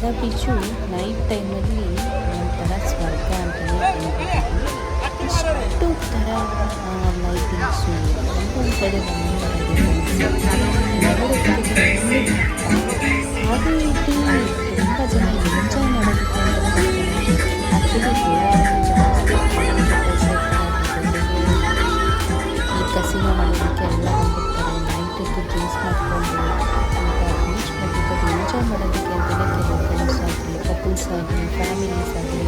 ಬಾಗ beach night ಟೈಮಲ್ಲಿ ಒಂಥರ ಸ್ವರ್ಗ ಅಂತಲೇ ಹೇಳ್ಬೋದು ಅಷ್ಟು ಥರ ಲೈಟಿಂಗ್ಸು ಒಂದೊಂದು ಕಡೆ ಅದೇ ರೀತಿ ತುಂಬ ಜನ ಎಂಜಾಯ್ ಮಾಡೋದಕ್ಕೆ ಈ ಕಸಿನೋ ಮಾಡೋದಕ್ಕೆ ಎಲ್ಲ ಬಂದಿರ್ತಾರೆ ನೈಟ್ ಡ್ರಿಂಕ್ಸ್ ಮಾಡಿಕೊಂಡು ಬೀಚ್ ಮಧ್ಯದಲ್ಲಿ ಎಂಜಾಯ್ ಮಾಡೋದಕ್ಕೆ ಫ್ಯಾಮಿಲೀಸ್ ಆಗಲಿ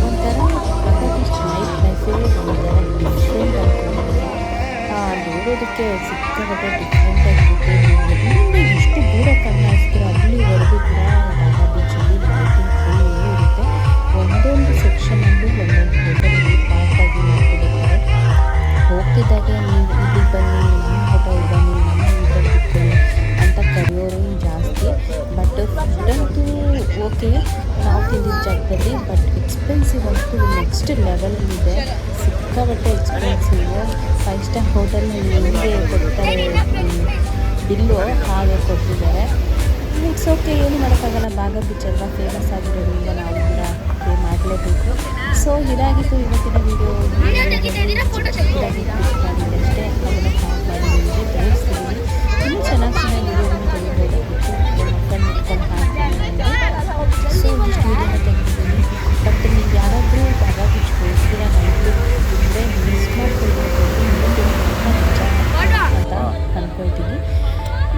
ಒಂಥರ ನೈಟ್ ಲೈಫೇ ಒಂಥರ ಡಿಫ್ರೆಂಟ್ ಅಂದ್ಕೊಂಡಿದ್ದಾರೆ ನೋಡೋದಕ್ಕೆ ಸಿಕ್ಕಾಪಟ್ಟೆ ಡಿಫ್ರೆಂಟ್ ಆಗಿರುತ್ತೆ ಇಲ್ಲಿಂದ ಎಷ್ಟು ದೂರ ಕಣ್ಣು ಹಾಕ್ತೀರೋ ಅಲ್ಲಿವರೆಗೂ ಕೂಡ ಬಾಗ ಬೀಚಲ್ಲಿ ಲೈಟಿಂಗ್ ಫುಲ್ ಇರುತ್ತೆ ಒಂದೊಂದು ಸೆಕ್ಷನಲ್ಲೂ ಒಂದೊಂದು ಹೋಟೆಲಲ್ಲಿ ಆಗಿ ಮಾಡ್ಕೊಂಡಿರ್ತಾರೆ ಹೋಗ್ತಿದ್ದಾಗೆ ನೀವು ಇಲ್ಲಿಗೆ ಬನ್ನಿ ಹೋಟೆಲ್ ತಿಂದಿದ್ದ ಜಾಗದಲ್ಲಿ ಬಟ್ ಎಕ್ಸ್ಪೆನ್ಸಿವ್ ಅಂತೂ ನೆಕ್ಸ್ಟ್ ಲೆವೆಲಲ್ಲಿದೆ ಸಿಕ್ಕಾಪಟ್ಟೆ ಎಕ್ಸ್ಪೆನ್ಸಿವ್ ಫೈವ್ ಸ್ಟಾರ್ ಹೋಟೆಲ್ನಲ್ಲಿ ಹೆಂಗೆ ಕೊಡ್ತಾರೆ ಬಿಲ್ಲು ಹಾಗೆ ಕೊಟ್ಟಿದ್ದಾರೆ. ಇಟ್ಸ್ ಓಕೆ ಏನು ಮಾಡೋಕ್ಕಾಗಲ್ಲ. ಭಾಗ ಬೀಚ್ ಫೇಮಸ್ ಆಗಿರೋದ್ರಿಂದ ನಾವು ಕೂಡ ಪೇ ಮಾಡಲೇಬೇಕು. ಸೊ ಇದಾಗಿತ್ತು ಇವತ್ತಿನ video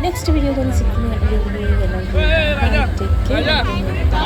next video. Don't see me. Take care. Bye. Bye. Bye.